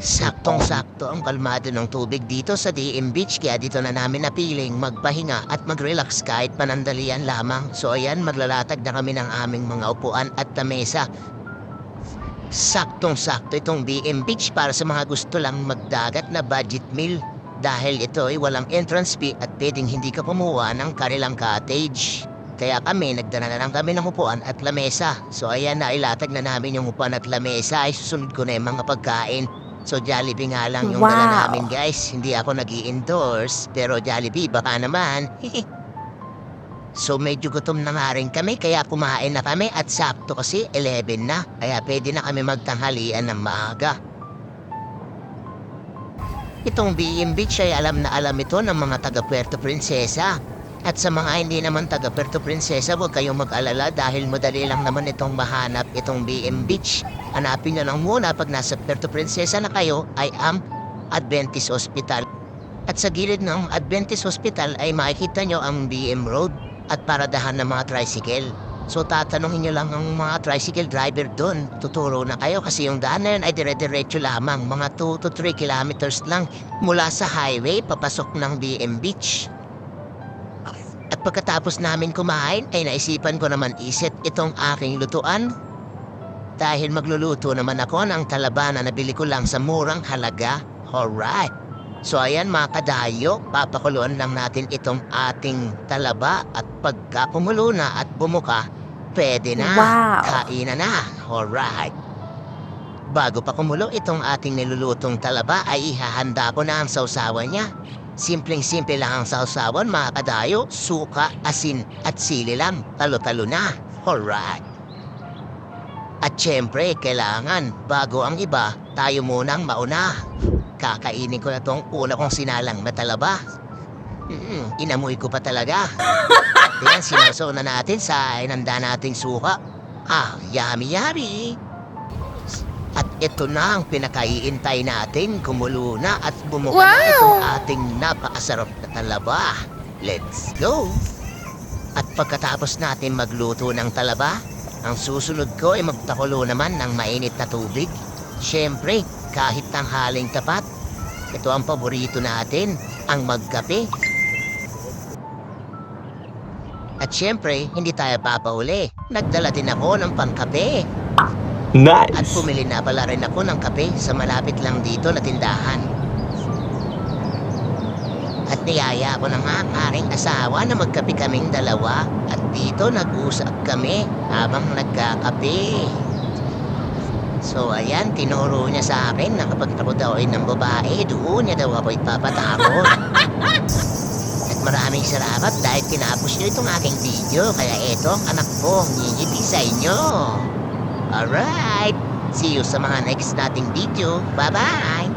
Saktong-sakto ang kalmado ng tubig dito sa DM Beach kaya dito na namin napiling magpahinga at mag-relax kahit panandalian lamang. So ayan, maglalatag na kami ng aming mga upuan at lamesa. Saktong-sakto itong DM Beach para sa mga gusto lang magdagat na budget meal. Dahil ito ay walang entrance fee at pwedeng hindi ka pumuha ng kanilang cottage. Kaya kami, nagdala na lang kami ng upuan at lamesa. So ayan, nailatag na namin yung upuan at lamesa. Ay susunod ko na yung mga pagkain. So Jollibee nga lang yung dala Wow. namin guys. Hindi ako nag endorse Pero Jollibee, baka naman. so medyo gutom na nga rin kami. Kaya kumain na kami at sakto kasi 11 na. Kaya pwede na kami magtanghalian ng maaga. Itong BM Beach ay alam na alam ito ng mga taga Puerto Princesa. At sa mga hindi naman taga Puerto Princesa, huwag kayong mag-alala dahil madali lang naman itong mahanap itong BM Beach. Hanapin nyo lang muna pag nasa Puerto Princesa na kayo ay ang Adventist Hospital. At sa gilid ng Adventist Hospital ay makikita nyo ang BM Road at paradahan ng mga tricycle. So tatanungin nyo lang ang mga tricycle driver doon. Tuturo na kayo kasi yung daan na yun ay dire-diretso lamang. Mga 2 to 3 kilometers lang mula sa highway papasok ng BM Beach. At pagkatapos namin kumain ay naisipan ko naman isit itong aking lutuan. Dahil magluluto naman ako ng talaba na nabili ko lang sa murang halaga. Alright. So ayan mga kadayo, papakuluan lang natin itong ating talaba at pagka kumulo na at bumuka, pwede na. Wow. Kainan na. Alright. Bago pa kumulo itong ating nilulutong talaba ay ihahanda ko na ang sausawan niya. Simpleng-simple lang ang sausawan mga kadayo, suka, asin at sili lang. Talo-talo na. Alright. At syempre, kailangan, bago ang iba, tayo munang mauna. Kakainin ko na tong una kong sinalang na talaba. Mm, inamoy ko pa talaga. Yan, sinausaw na natin sa inanda nating suka. Ah, yummy yummy. At ito na ang pinakaiintay natin, kumulo na at bumuka na Wow! itong ating napakasarap na talaba. Let's go! At pagkatapos natin magluto ng talaba, ang susunod ko ay magtakulo naman ng mainit na tubig. Siyempre, kahit tanghaling tapat, ito ang paborito natin, ang magkape. At siyempre, hindi tayo papauli. Nagdala din ako ng pangkape. At Nice. pumili na pala rin ako ng kape sa malapit lang dito na tindahan. At niyaya ko na nga ang aking asawa na magkape kaming dalawa at dito nag-usap kami habang nagkakape. So ayan, tinuro niya sa akin na kapag ako daw ay ng babae, doon niya daw ako ipapatakot. At maraming salamat dahil tinapos niyo itong aking video. Kaya eto ang anak ko, ngingiti sa inyo. Alright, see you sa mga next nating video. Bye-bye!